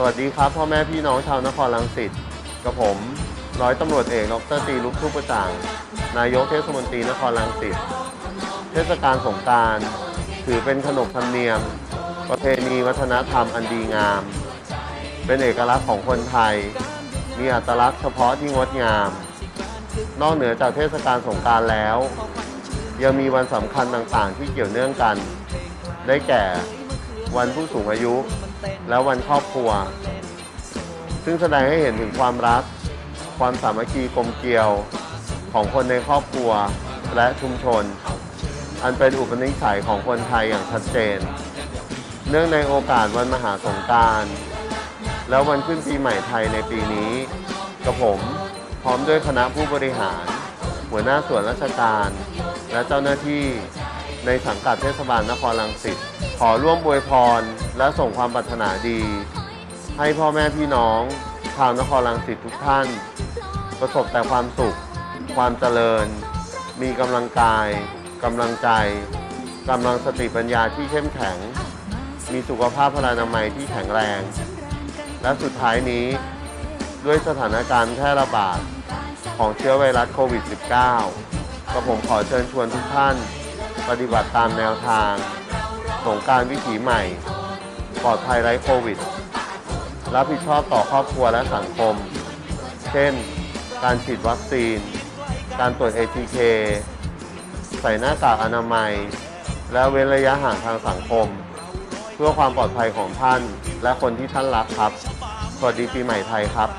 สวัสดีครับพ่อแม่พี่น้องชาวนครรังสิตกับผม ร้อยตำรวจเอกดรตีลุกทุกประจ่าง นายกเทศมนตรีนครรังสิตเทศกาลสงการถือเป็นขนบธรรมเนียม ประเพณีวัฒนธรรมอันดีงาม เป็นเอกลักษณ์ของคนไทย มีอัตลักษณ์เฉพาะที่งดงาม นอกเหนือจากเทศกาลสงการแล้ว ยังมีวันสำคัญต่างๆ ที่เกี่ยวเนื่องกัน ได้แก่วันผู้สูงอายุ และวันครอบครัว ซึ่งแสดงให้เห็นถึงความรัก ความสามัคคีกลมเกลียวของคนในครอบครัวและชุมชน อันเป็นอุปนิสัยของคนไทยอย่างชัดเจน เนื่องในโอกาสวันมหาสงการแล้ววันขึ้นปีใหม่ไทยในปีนี้กับผมพร้อมด้วยคณะผู้บริหาร หัวหน้าส่วนราชการ และเจ้าหน้าที่ในสังกัดเทศบาลนครรังสิตขอร่วมอวยพร และส่งความปรารถนาดี ให้พ่อแม่พี่น้องชาวนครรังสิตทุกท่าน ประสบแต่ความสุข ความเจริญ มีกำลังกายกำลังใจกำลังสติปัญญาที่เข้มแข็ง มีสุขภาพพลานามัยที่แข็งแรง และสุดท้ายนี้ ด้วยสถานการณ์แพร่ระบาดของเชื้อไวรัสโควิด -19 ก็ผมขอเชิญชวนทุกท่าน ปฏิบัติตามแนวทาง สงการวิถีใหม่ ปลอดภัยไร้โควิด รับผิดชอบต่อครอบครัวและสังคม เช่น การฉีดวัคซีน การตรวจ ATK ใส่หน้ากากอนามัย และเว้นระยะห่างทางสังคม เพื่อความปลอดภัยของท่าน และคนที่ท่านรักครับ สวัสดีปีใหม่ไทยครับ